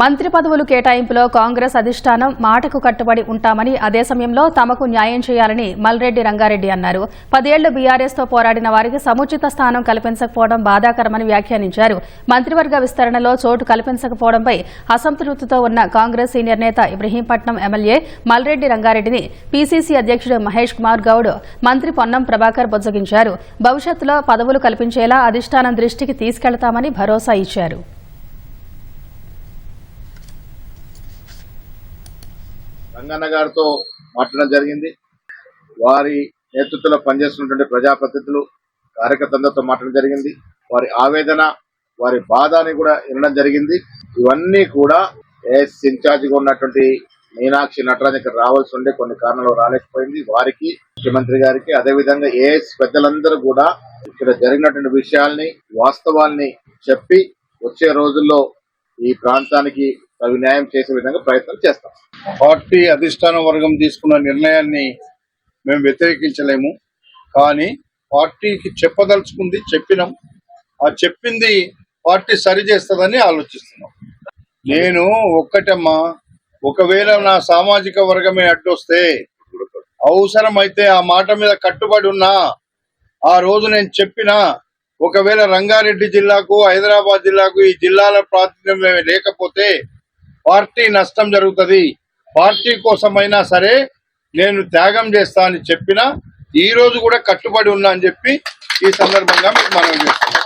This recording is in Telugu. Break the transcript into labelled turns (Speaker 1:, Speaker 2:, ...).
Speaker 1: మంత్రి పదవులు కేటాయింపులో కాంగ్రెస్ అధిష్టానం మాటకు కట్టుబడి ఉంటామని అదే సమయంలో తమకు న్యాయం చేయాలని మల్రెడ్డి రంగారెడ్డి అన్నారు. పదేళ్ళు బీఆర్ఎస్తో పోరాడిన వారికి సముచిత స్థానం కల్పించకపోవడం బాధాకరమని వ్యాఖ్యానించారు. మంత్రివర్గ విస్తరణలో చోటు కల్పించకపోవడంపై అసంతృప్తితో ఉన్న కాంగ్రెస్ సీనియర్ నేత ఇబ్రహీంపట్నం ఎమ్మెల్యే మల్రెడ్డి రంగారెడ్డిని పీసీసీ అధ్యక్షుడు మహేష్ కుమార్ గౌడ్ మంత్రి పొన్నం ప్రభాకర్ బుజ్జగించారు. భవిష్యత్తులో పదవులు కల్పించేలా అధిష్టానం దృష్టికి తీసుకెళ్తామని భరోసా ఇచ్చారు.
Speaker 2: రంగన్న గారితో మాట్లాడడం జరిగింది. వారి నేతృత్వంలో పనిచేస్తున్నటువంటి ప్రజాప్రతినిధులు కార్యకర్తలతో మాట్లాడడం జరిగింది. వారి ఆవేదన వారి బాధని కూడా వినడం జరిగింది. ఇవన్నీ కూడా ఏఎస్ ఇన్ఛార్జిగా ఉన్నటువంటి మీనాక్షి నటరాజ్ ఇక్కడ రావాల్సి ఉండే కొన్ని కారణాలు రాలేకపోయింది. వారికి ముఖ్యమంత్రి గారికి అదేవిధంగా ఏఎస్ పెద్దలందరూ కూడా ఇక్కడ జరిగినటువంటి విషయాల్ని వాస్తవాల్ని చెప్పి వచ్చే రోజుల్లో ఈ ప్రాంతానికి అవి న్యాయం చేసే విధంగా ప్రయత్నం చేస్తాం.
Speaker 3: పార్టీ అధిష్టాన వర్గం తీసుకున్న నిర్ణయాన్ని మేము వ్యతిరేకించలేము. కానీ పార్టీకి చెప్పదలుచుకుంది చెప్పినాం. ఆ చెప్పింది పార్టీ సరి చేస్తుందని ఆలోచిస్తున్నాం. నేను ఒక్కటమ్మా ఒకవేళ నా సామాజిక వర్గమే అడ్డొస్తే అవసరమైతే ఆ మాట మీద కట్టుబడి ఉన్నా ఆ రోజు నేను చెప్పినా ఒకవేళ రంగారెడ్డి జిల్లాకు హైదరాబాద్ జిల్లాకు ఈ జిల్లాల ప్రాతినిధ్యం లేకపోతే పార్టీ నష్టం జరుగుతుంది. పార్టీ కోసమైనా సరే నేను త్యాగం చేస్తా అని చెప్పిన ఈ రోజు కూడా కట్టుబడి ఉన్నా అని చెప్పి ఈ సందర్భంగా మీకు మనం చేస్తున్నాం